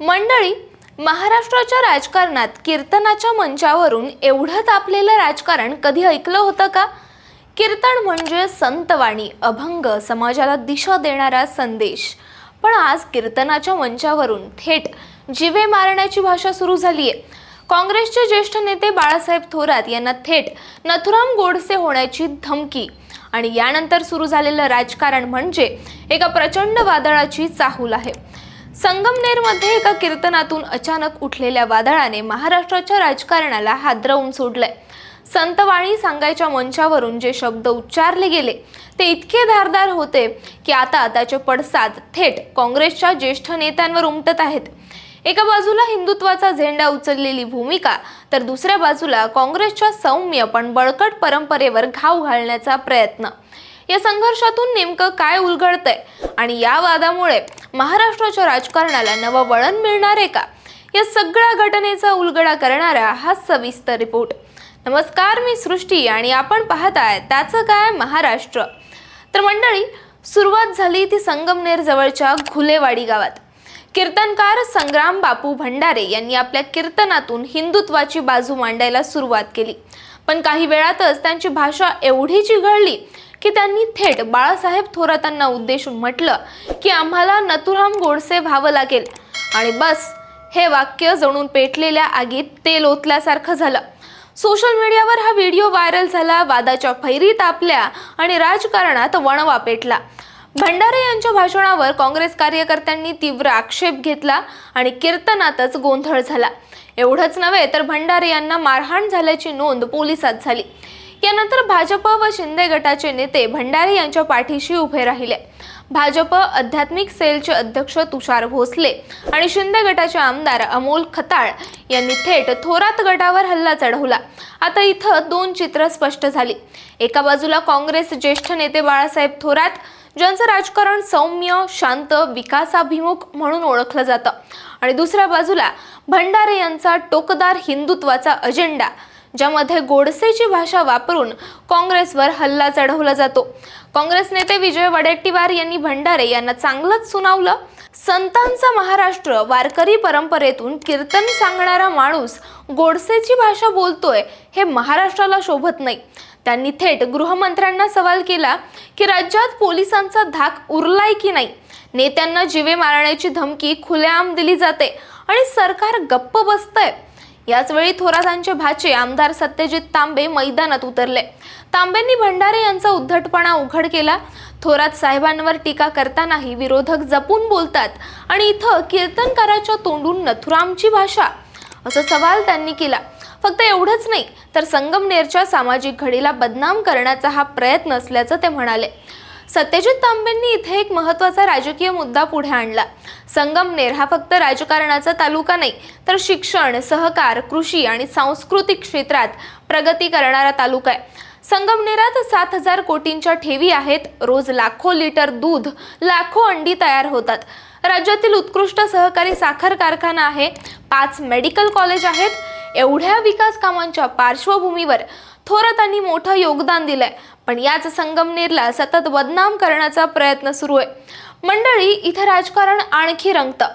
मंडळी महाराष्ट्राच्या राजकारणात कीर्तनाच्या मंचावरून एवढं तापलेलं राजकारण कधी ऐकलं होतं का? कीर्तन म्हणजे संतवाणी अभंग समाजाला दिशा देणारा संदेश. पण आज कीर्तनाच्या मंचावरून थेट जिवे मारण्याची भाषा सुरू झाली आहे काँग्रेसचे ज्येष्ठ नेते बाळासाहेब थोरात यांना थेट नथुराम गोडसे होण्याची धमकी आणि यानंतर सुरू झालेलं राजकारण म्हणजे एका प्रचंड वादळाची चाहूल आहे. संगमनेरमध्ये एका कीर्तनातून अचानक उठलेल्या वादळाने महाराष्ट्राच्या राजकारणाला हादरवून सोडलंय. संतवाणी सांगायच्या मंचावरून जे शब्द उच्चारले गेले ते इतके धारदार होते की आता त्याचे पडसाद थेट काँग्रेसच्या ज्येष्ठ नेत्यांवर उमटत आहेत. एका बाजूला हिंदुत्वाचा झेंडा उचललेली भूमिका तर दुसऱ्या बाजूला काँग्रेसच्या सौम्य पण बळकट परंपरेवर घाव घालण्याचा प्रयत्न. या संघर्षातून नेमकं काय उलगडतंय? आणि या वादामुळे महाराष्ट्राच्या राजकारणाला नवं वळण मिळणार आहे का? या सगळ्या घटनेचा उलगडा करणारा हा सविस्तर रिपोर्ट. नमस्कार मी सृष्टी आणि आपण पाहताय त्याचं काय महाराष्ट्र. तर मंडळी सुरुवात झाली ती संगमनेर जवळच्या घुलेवाडी गावात. कीर्तनकार संग्राम बापू भंडारे यांनी आपल्या कीर्तनातून हिंदुत्वाची बाजू मांडायला सुरुवात केली. पण काही वेळातच त्यांची भाषा एवढी चिघळली की त्यांनी थेट बाळासाहेब थोरातांना उद्देशून म्हटलं की आम्हाला नथुराम गोडसे व्हावं लागेल. आणि बस हे वाक्य जणून पेटलेल्या आगीत तेल ओतल्यासारखं झालं. सोशल मीडियावर हा व्हिडिओ व्हायरल झाला वादाच्या फैरीत आपल्या आणि राजकारणात वणवा पेटला. भंडारे यांच्या भाषणावर काँग्रेस कार्यकर्त्यांनी तीव्र आक्षेप घेतला आणि कीर्तनातच गोंधळ झाला. एवढंच नव्हे तर भंडारे यांना मारहाण झाल्याची नोंद पोलिसात झाली. यानंतर भाजप व शिंदे गटाचे नेते भंडारे यांच्या पाठीशी उभे राहिले. भाजप आध्यात्मिक सेलचे अध्यक्ष तुषार भोसले आणि शिंदे गटाचे आमदार अमोल खताळ यांनी थेट थोरात गटावर हल्ला चढवला. आता इथं दोन चित्र स्पष्ट झाली. एका बाजूला काँग्रेस ज्येष्ठ नेते बाळासाहेब थोरात ज्यांचं राजकारण सौम्य शांत विकासाभिमुख म्हणून ओळखलं जातं. आणि दुसऱ्या बाजूला भंडारे यांचा टोकदार हिंदुत्वाचा अजेंडा ज्यामध्ये गोडसेची भाषा वापरून काँग्रेसवर हल्ला चढवला जातो. काँग्रेस नेते विजय वडेट्टीवार यांनी भंडारे यांना चांगलंच सुनावलं. संतांचा महाराष्ट्र वारकरी परंपरेतून कीर्तन सांगणारा माणूस गोडसेची भाषा बोलतोय हे महाराष्ट्राला शोभत नाही. त्यांनी थेट गृहमंत्र्यांना सवाल केला की राज्यात पोलिसांचा धाक उरलाय की नाही? नेत्यांना जिवे मारण्याची धमकी खुलेआम दिली जाते आणि सरकार गप्प बसतंय. याचवेळी थोरातांचे भाचे आमदार सत्यजित तांबे मैदानात उतरले. तांबेंनी भंडारे यांचा उद्धटपणा उघड केला. थोरात साहेबांवर टीका करतानाही विरोधक जपून बोलतात आणि इथं कीर्तनकाराच्या तोंडून नथुरामची भाषा असा सवाल त्यांनी केला. फक्त एवढंच नाही तर संगमनेरच्या सामाजिक घडीला बदनाम करण्याचा हा प्रयत्न असल्याचं ते म्हणाले. सत्यजित तांबेंनी इथे एक महत्त्वाचा राजकीय मुद्दा पुढे आणला. संगमनेर हा फक्त राजकारणाचा तालुका नाही तर शिक्षण सहकार कृषी आणि सांस्कृतिक क्षेत्रात प्रगती करणारा तालुका आहे. संगमनेरात सात हजार कोटींच्या ठेवी आहेत रोज लाखो लिटर दूध लाखो अंडी तयार होतात. राज्यातील उत्कृष्ट सहकारी साखर कारखाना आहे पाच मेडिकल कॉलेज आहेत एवढ्या विकास कामांच्या पार्श्वभूमीवर थोरातांनी मोठं योगदान दिलंय. पण याच संगमनेरला सतत बदनाम करण्याचा प्रयत्न सुरू आहे. मंडळी इथं राजकारण आणखी रंगतं.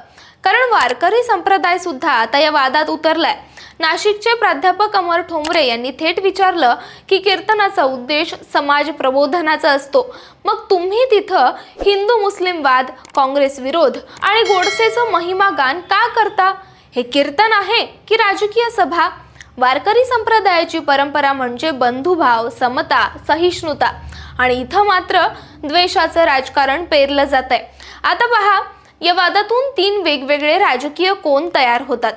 कारण वारकरी संप्रदाय सुद्धा आता या वादात उतरलाय. नाशिकचे प्राध्यापक अमर ठोंबरे यांनी थेट विचारलं की कीर्तनाचा उद्देश समाज प्रबोधनाचा असतो. मग तुम्ही तिथं हिंदू मुस्लिम वाद काँग्रेस विरोध आणि गोडसेचं महिमा गान का करता? हे कीर्तन आहे की राजकीय सभा? वारकरी संप्रदायाची परंपरा म्हणजे बंधुभाव समता सहिष्णुता. आणि इथं मात्र द्वेषाचं राजकारण पेरलं जात आहे आता पहा या वादातून तीन वेगवेगळे राजकीय कोण तयार होतात?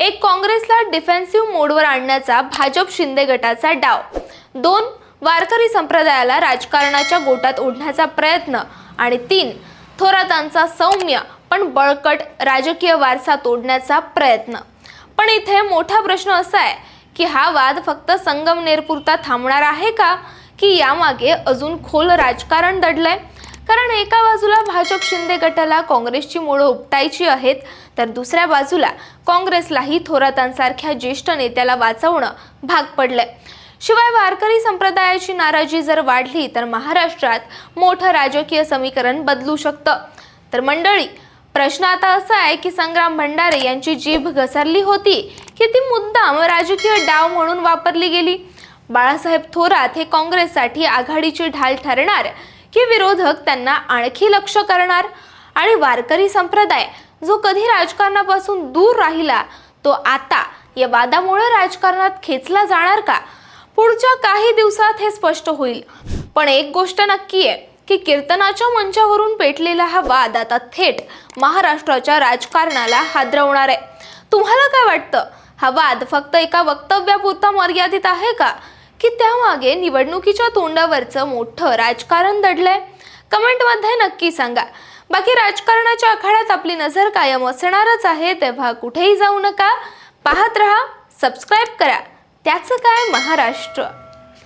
एक काँग्रेसला डिफेन्सिव्ह मोडवर आणण्याचा भाजप शिंदे गटाचा डाव. दोन वारकरी संप्रदायाला राजकारणाच्या गोटात ओढण्याचा प्रयत्न. आणि तीन थोरातांचा सौम्य पण बळकट राजकीय वारसा तोडण्याचा प्रयत्न. पण इथे मोठा प्रश्न असा आहे की हा वाद फक्त संगमनेरपुरता थांबणार आहे का? की यामागे अजून खोल राजकारण दडलंय? कारण एका बाजूला भाजप शिंदे गटाला काँग्रेसची मुळं उपटायची आहेत तर दुसऱ्या बाजूला काँग्रेसलाही थोरातांसारख्या ज्येष्ठ नेत्याला वाचवणं भाग पडलंय. शिवाय वारकरी संप्रदायाची नाराजी जर वाढली तर महाराष्ट्रात मोठं राजकीय समीकरण बदलू शकतं. तर मंडळी प्रश्न आता असा आहे की संग्राम भंडारे यांची जीभ घसरली होती की ती मुद्दाम राजकीय डाव म्हणून वापरली गेली? बाळासाहेब थोरात हे काँग्रेससाठी आघाडीची ढाल ठरणार की विरोधक त्यांना आणखी लक्ष करणार? आणि वारकरी संप्रदाय जो कधी राजकारणापासून दूर राहिला तो आता या वादामुळे राजकारणात खेचला जाणार का? पुढच्या काही दिवसात हे स्पष्ट होईल. पण एक गोष्ट नक्की आहे की कीर्तनाच्या मंचावरून पेटलेला हा वाद आता थेट महाराष्ट्राच्या राजकारणाला हादरवणार आहे. तुम्हाला काय वाटतं? हा वाद फक्त एका वक्तव्यापुरता मर्यादित आहे का? की त्यामागे निवडणुकीच्या तोंडावरचं मोठं राजकारण दडलंय? कमेंटमध्ये नक्की सांगा. बाकी राजकारणाच्या आखाड्यात आपली नजर कायम असणारच आहे तेव्हा कुठेही जाऊ नका. पाहत रहा सबस्क्राईब करा. त्याचं काय? महाराष्ट्र.